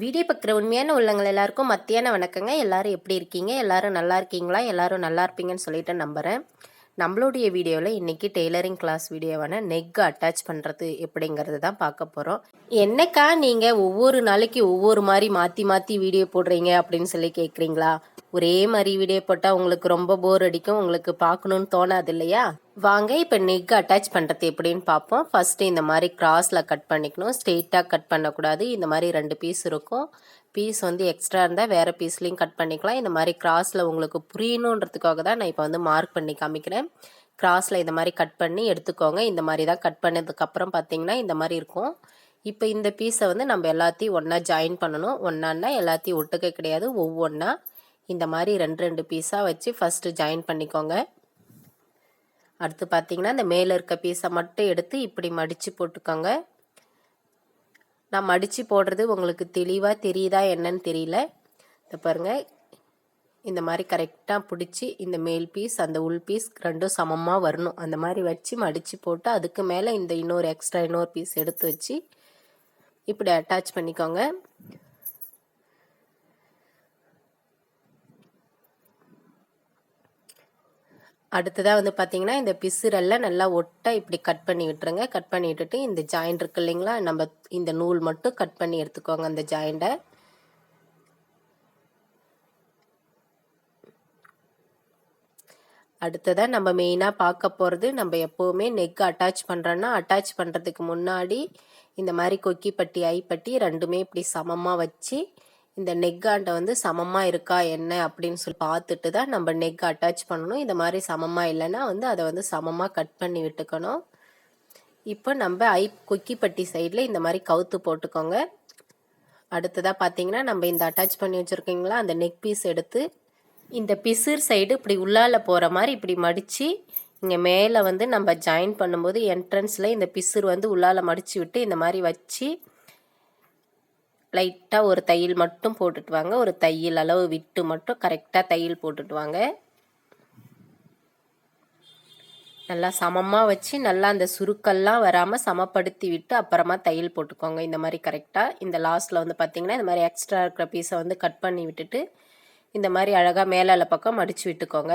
Video பார்க்குற உண்மையான உள்ளங்கள் எல்லாருக்கும் மத்தியான வணக்கங்க. எல்லாரும் எப்படி இருக்கீங்க? எல்லாரும் நல்லா இருக்கீங்களா? எல்லாரும் நல்லா இருப்பீங்கன்னு சொல்லிட்டு நம்புகிறேன் நம்மளுடைய வீடியோவில் இன்றைக்கி டெய்லரிங் கிளாஸ் வீடியோவான நெக் அட்டாச் பண்ணுறது எப்படிங்கிறது தான் பார்க்க போகிறோம் என்னக்கா நீங்கள் ஒவ்வொரு நாளைக்கு ஒவ்வொரு மாதிரி மாற்றி மாற்றி வீடியோ போடுறீங்க அப்படின்னு சொல்லி கேட்குறீங்களா ஒரே மாதிரி வீடியோ போட்டால் உங்களுக்கு ரொம்ப போர் அடிக்கும். உங்களுக்கு பார்க்கணுன்னு தோணாது இல்லையா வாங்க இப்போ நெக் அட்டாச் பண்ணுறது எப்படின்னு பார்ப்போம். ஃபஸ்ட்டு இந்த மாதிரி கிராஸில் கட் பண்ணிக்கணும். ஸ்ட்ரெயிட்டாக கட் பண்ணக்கூடாது. இந்த மாதிரி ரெண்டு பீஸ் இருக்கும். பீஸ் வந்து எக்ஸ்ட்ரா இருந்தால் வேறு பீஸ்லேயும் கட் பண்ணிக்கலாம். இந்த மாதிரி கிராஸில் உங்களுக்கு புரியணுன்றதுக்காக தான் நான் இப்போ வந்து மார்க் பண்ணி காமிக்கிறேன். கிராஸில் இந்த மாதிரி கட் பண்ணி எடுத்துக்கோங்க. இந்த மாதிரி தான் கட் பண்ணதுக்கப்புறம் பார்த்தீங்கன்னா இந்த மாதிரி இருக்கும். இப்போ இந்த பீஸை வந்து நம்ம எல்லாத்தையும் ஒன்றா ஜாயின் பண்ணணும். ஒன்றான்னா எல்லாத்தையும் ஒட்டுக்க கிடையாது. ஒவ்வொன்றா இந்த மாதிரி ரெண்டு ரெண்டு பீஸாக வச்சு ஃபஸ்ட்டு ஜாயின் பண்ணிக்கோங்க. அடுத்து பார்த்தீங்கன்னா இந்த மேலே இருக்க பீஸை மட்டும் எடுத்து இப்படி மடித்து போட்டுக்கோங்க. நான் மடித்து போடுறது உங்களுக்கு தெளிவாக தெரியுதா என்னன்னு தெரியல. இந்த பாருங்கள் இந்த மாதிரி கரெக்டாக பிடிச்சி இந்த மேல் பீஸ் அந்த உள் பீஸ் ரெண்டும் சமமாக வரணும். அந்த மாதிரி வச்சு மடித்து போட்டு அதுக்கு மேலே இந்த இன்னொரு எக்ஸ்ட்ரா இன்னொரு பீஸ் எடுத்து வச்சு இப்படி அட்டாச் பண்ணிக்கோங்க. அடுத்ததாக வந்து பார்த்தீங்கன்னா இந்த பிசுரெல்லாம் நல்லா ஒட்டை இப்படி கட் பண்ணி விட்டுருங்க. கட் பண்ணி விட்டுட்டு இந்த ஜாயிண்ட் இருக்கு இல்லைங்களா? நம்ம இந்த நூல் மட்டும் கட் பண்ணி எடுத்துக்கோங்க அந்த ஜாயிண்டை. அடுத்ததாக நம்ம மெயினாக பார்க்க போகிறது நம்ம எப்போவுமே நெக் அட்டாச் பண்ணுறோன்னா அட்டாச் பண்ணுறதுக்கு முன்னாடி இந்த மாதிரி கொக்கி பட்டி ஐப்பட்டி ரெண்டுமே இப்படி சமமாக வச்சு இந்த நெக்காண்டை வந்து சமமாக இருக்கா என்ன அப்படின்னு சொல்லி பார்த்துட்டு தான் நம்ம நெக் அட்டாச் பண்ணணும். இந்த மாதிரி சமமாக இல்லைன்னா வந்து அதை வந்து சமமாக கட் பண்ணி விட்டுக்கணும். இப்போ நம்ம ஐ குக்கிப்பட்டி சைடில் இந்த மாதிரி கவுத்து போட்டுக்கோங்க. அடுத்ததாக பார்த்தீங்கன்னா நம்ம இந்த அட்டாச் பண்ணி வச்சுருக்கீங்களா? அந்த நெக் பீஸ் எடுத்து இந்த பிசிர் சைடு இப்படி உள்ளால் போகிற மாதிரி இப்படி மடித்து இங்கே மேலே வந்து நம்ம ஜாயின் பண்ணும்போது என்ட்ரன்ஸில் இந்த பிசுர் வந்து உள்ளால் மடித்து விட்டு இந்த மாதிரி வச்சு லைட்டாக ஒரு தையல் மட்டும் போட்டுட்டு வாங்க. ஒரு தையல் அளவு விட்டு மட்டும் கரெக்டாக தையல் போட்டுட்டு வாங்க. நல்லா சமமாக வச்சு நல்லா அந்த சுருக்கெல்லாம் வராமல் சமப்படுத்தி விட்டு அப்புறமா தையல் போட்டுக்கோங்க. இந்த மாதிரி கரெக்டாக இந்த லாஸ்ட்டில் வந்து பார்த்திங்கன்னா இந்த மாதிரி எக்ஸ்ட்ரா இருக்கிற பீஸை வந்து கட் பண்ணி விட்டுட்டு இந்த மாதிரி அழகாக மேலால பக்கம் மடித்து விட்டுக்கோங்க.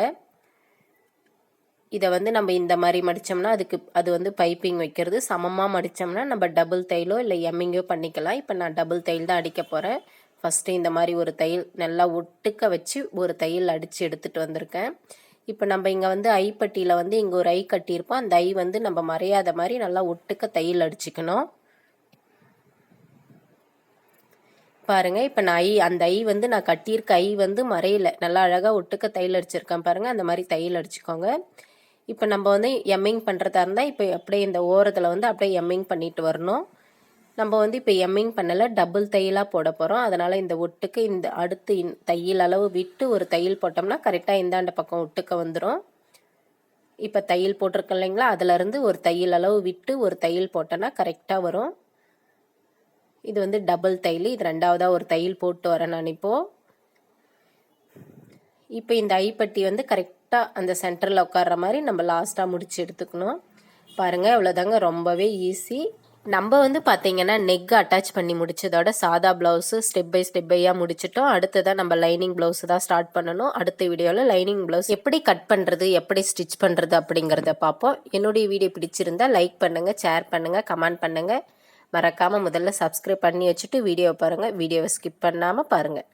இதை வந்து நம்ம இந்த மாதிரி மடித்தோம்னா அதுக்கு அது வந்து பைப்பிங் வைக்கிறது. சமமாக மடித்தோம்னா நம்ம டபுள் தையலோ இல்லை எம்மிங்கோ பண்ணிக்கலாம். இப்போ நான் டபுள் தையல் தான் அடிக்க போகிறேன் ஃபஸ்ட்டு இந்த மாதிரி ஒரு தையல் நல்லா ஒட்டுக்க வச்சு ஒரு தையல் அடித்து எடுத்துகிட்டு வந்திருக்கேன். இப்போ நம்ம இங்கே வந்து ஐப்பட்டியில் வந்து இங்கே ஒரு ஐ கட்டியிருப்போம். அந்த ஐ வந்து நம்ம மறையாத மாதிரி நல்லா ஒட்டுக்க தையல் அடிச்சுக்கணும். பாருங்கள் இப்போ நான் ஐ அந்த ஐ வந்து நான் கட்டியிருக்க ஐ வந்து மறையில. நல்லா அழகாக ஒட்டுக்க தையல் அடிச்சிருக்கேன் பாருங்கள் அந்த மாதிரி தையல் அடிச்சுக்கோங்க. இப்போ நம்ம வந்து எம்மிங் பண்ணுறதா இருந்தால் இப்போ அப்படியே இந்த ஓரத்தில் வந்து அப்படியே எம்மிங் பண்ணிட்டு வரணும். நம்ம வந்து இப்போ எம்மிங் பண்ணலை டபுள் தையலாக போட போகிறோம் அதனால் இந்த ஒட்டுக்கு இந்த அடுத்து தையல் அளவு விட்டு ஒரு தையல் போட்டோம்னா கரெக்டாக இந்தாண்ட பக்கம் ஒட்டுக்க வந்துடும் இப்போ தையல் போட்டிருக்கோம் இல்லைங்களா அதிலருந்து ஒரு தையல் அளவு விட்டு ஒரு தையல் போட்டோன்னா கரெக்டாக வரும். இது வந்து டபுள் தையல் இது ரெண்டாவதாக ஒரு தையல் போட்டு வரேன் நான் இப்போது இப்போ இந்த ஐப்பட்டி வந்து கரெக்டாக அந்த சென்டரில் உட்கார்ற மாதிரி நம்ம லாஸ்ட்டாக முடிச்சு எடுத்துக்கணும். பாருங்கள் இவ்வளோதாங்க ரொம்பவே ஈஸி நம்ம வந்து பார்த்தீங்கன்னா நெக் அட்டாச் பண்ணி முடிச்சதோட சாதா ப்ளவுஸு ஸ்டெப் பை ஸ்டெப் பையாக முடிச்சிட்டோம். அடுத்ததான் நம்ம லைனிங் ப்ளவுஸ் தான் ஸ்டார்ட் பண்ணணும். அடுத்த வீடியோவில் லைனிங் ப்ளவுஸ் எப்படி கட் பண்ணுறது எப்படி ஸ்டிச் பண்ணுறது அப்படிங்கிறத பார்ப்போம். என்னுடைய வீடியோ பிடிச்சிருந்தா லைக் பண்ணுங்கள் ஷேர் பண்ணுங்கள் கமெண்ட் பண்ணுங்கள் மறக்காமல் முதல்ல சப்ஸ்கிரைப் பண்ணி வச்சுட்டு வீடியோ பாருங்கள் வீடியோவை ஸ்கிப் பண்ணாமல் பாருங்கள்